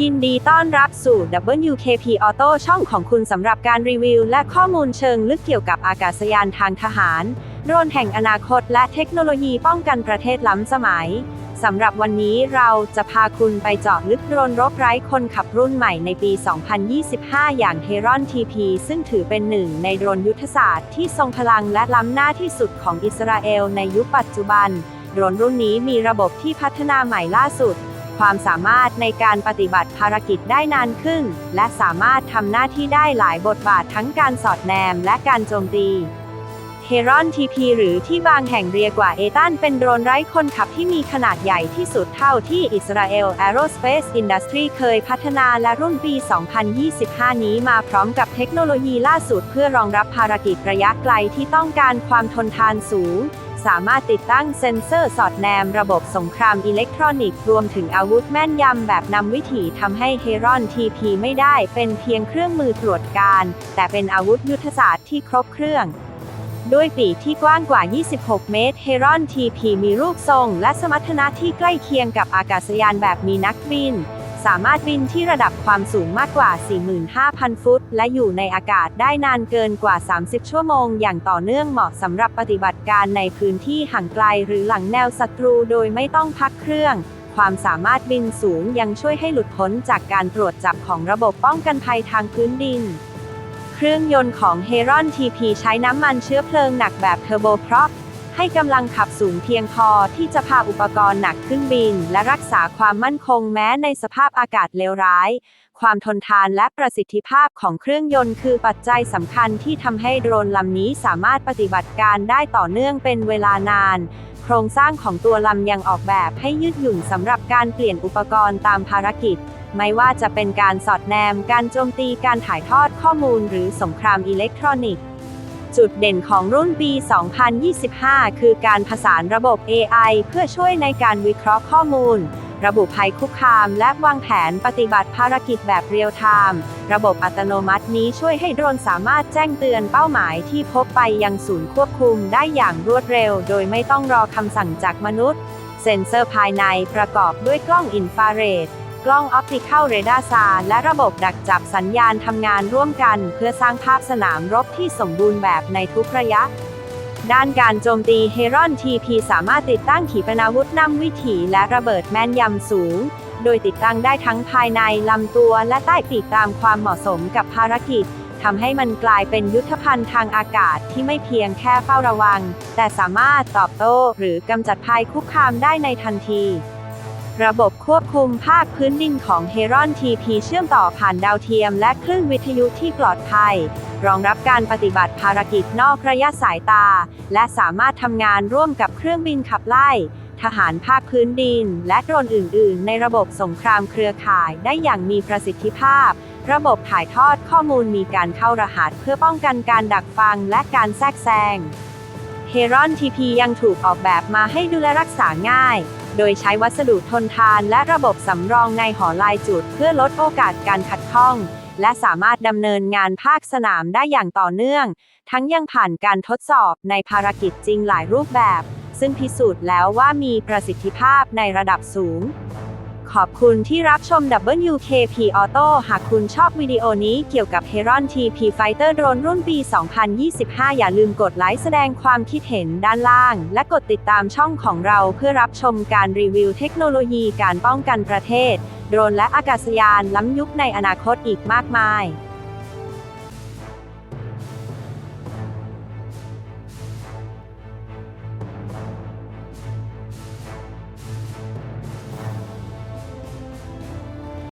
ยินดีต้อนรับสู่ WKP Auto ช่องของคุณสำหรับการรีวิว และข้อมูลเชิงลึกเกี่ยวกับอากาศยานทางทหาร โดรนแห่งอนาคตและเทคโนโลยีป้องกันประเทศล้ำสมัย สำหรับวันนี้เราจะพาคุณไปเจาะลึกโดรนรบไร้คนขับรุ่นใหม่ในปี 2025 อย่าง h e r o n TP ซึ่งถือเป็นหนึ่งในโดรนยุทธศาสตร์ที่ทรงพลังและล้ำหน้าที่สุดของอิสราเอลในยุคปัจจุบัน โดรนรุ่นนี้มีระบบที่พัฒนาใหม่ล่าสุด ความสามารถในการปฏิบัติภารกิจได้นานขึ้น และสามารถทำหน้าที่ได้หลายบทบาททั้งการสอดแนมและการโจมตีเฮรอน TP หรือที่บางแห่งเรียกว่าเอตันเป็นโดรนไร้คนขับที่มีขนาดใหญ่ที่สุดเท่าที่อิสราเอล Aerospace Industry เคยพัฒนาและรุ่นปี 2025 นี้มาพร้อมกับเทคโนโลยีล่าสุดเพื่อรองรับภารกิจระยะไกลที่ต้องการความทนทานสูง สามารถติดตั้งเซ็นเซอร์สอดแนมระบบสงครามอิเล็กทรอนิกส์ รวมถึงอาวุธแม่นยำแบบนำวิถีทำให้เฮรอน TP ไม่ได้เป็นเพียงเครื่องมือตรวจการ แต่เป็นอาวุธยุทธศาสตร์ที่ครบเครื่องด้วยปีกที่กว้างกว่า 26 เมตร เฮรอน TP มีรูปทรงและสมรรถนะที่ใกล้เคียงกับอากาศยานแบบมีนักบิน สามารถบินที่ระดับความสูงมากกว่า 45,000 ฟุต และอยู่ในอากาศได้นานเกินกว่า 30 ชั่วโมง อย่างต่อเนื่องเหมาะสำหรับปฏิบัติการในพื้นที่ห่างไกลหรือหลังแนวศัตรูโดยไม่ต้องพักเครื่อง ความสามารถบินสูงยังช่วยให้หลุดพ้นจากการตรวจจับของระบบป้องกันภัยทางพื้นดิน เครื่องยนต์ของ h e r o n TP ใช้น้ำมันเชื้อเพลิงหนักแบบเทอร์โบพร็อป ให้กำลังขับสูงเพียงพอที่จะพาอุปกรณ์หนักขึ้นบิน และรักษาความมั่นคงแม้ในสภาพอากาศเลวร้าย ความทนทานและประสิทธิภาพของเครื่องยนต์คือปัจจัยสำคัญที่ทำให้โดรนลำนี้สามารถปฏิบัติการได้ต่อเนื่องเป็นเวลานาน โครงสร้างของตัวลำยังออกแบบให้ยืดหยุ่นสำหรับการเปลี่ยนอุปกรณ์ตามภารกิจไม่ว่าจะเป็นการสอดแนม การโจมตี การถ่ายทอดข้อมูล หรือสงครามอิเล็กทรอนิกส์ จุดเด่นของรุ่นปี 2025 คือการผสานระบบ AI เพื่อช่วยในการวิเคราะห์ข้อมูล ระบุภัยคุกคาม และวางแผนปฏิบัติภารกิจแบบเรียลไทม์ ระบบอัตโนมัตินี้ช่วยให้โดรนสามารถแจ้งเตือนเป้าหมายที่พบไปยังศูนย์ควบคุมได้อย่างรวดเร็ว โดยไม่ต้องรอคำสั่งจากมนุษย์ เซ็นเซอร์ภายในประกอบด้วยกล้องอินฟราเรด กล้องออปติคัลเรดาร์ซาร์และระบบดักจับสัญญาณทำงานร่วมกัน เพื่อสร้างภาพสนามรบที่สมบูรณ์แบบในทุกระยะ ด้านการโจมตีเฮรอน TP สามารถติดตั้งขีปนาวุธนำวิถีและระเบิดแม่นยำสูง โดยติดตั้งได้ทั้งภายในลำตัวและใต้ปีกตามความเหมาะสมกับภารกิจทำให้มันกลายเป็นยุทธภัณฑ์ทางอากาศที่ไม่เพียงแค่เฝ้าระวัง แต่สามารถตอบโต้หรือกำจัดภัยคุกคามได้ในทันที ระบบควบคุมภาคพื้นดินของ h e r o n TP เชื่อมต่อผ่านดาวเทียมและคลื่นวิทยุที่ปลอดภัย รองรับการปฏิบัติภารกิจนอกระยะสายตา และสามารถทำงานร่วมกับเครื่องบินขับไล่ ทหารภาคพื้นดิน และโดรนอื่น ๆ ในระบบสงครามเครือข่ายได้อย่างมีประสิทธิภาพ ระบบถ่ายทอดข้อมูลมีการเข้ารหัสเพื่อป้องกันการดักฟังและการแทรกแซง h e r o n TP ยังถูกออกแบบมาให้ดูแลรักษาง่าย โดยใช้วัสดุทนทานและระบบสำรองในหอลายจุด เพื่อลดโอกาสการขัดข้อง และสามารถดำเนินงานภาคสนามได้อย่างต่อเนื่อง ทั้งยังผ่านการทดสอบในภารกิจจริงหลายรูปแบบ ซึ่งพิสูจน์แล้วว่ามีประสิทธิภาพในระดับสูง ขอบคุณที่รับชม WKP Auto หากคุณชอบวิดีโอนี้เกี่ยวกับ h e r o n TP Fighter Drone รุ่นปี 2025 อย่าลืมกดไลค์แสดงความคิดเห็นด้านล่าง และกดติดตามช่องของเราเพื่อรับชมการรีวิวเทคโนโลยีการป้องกันประเทศ โดรนและอากาศยานล้ำยุคในอนาคตอีกมากมาย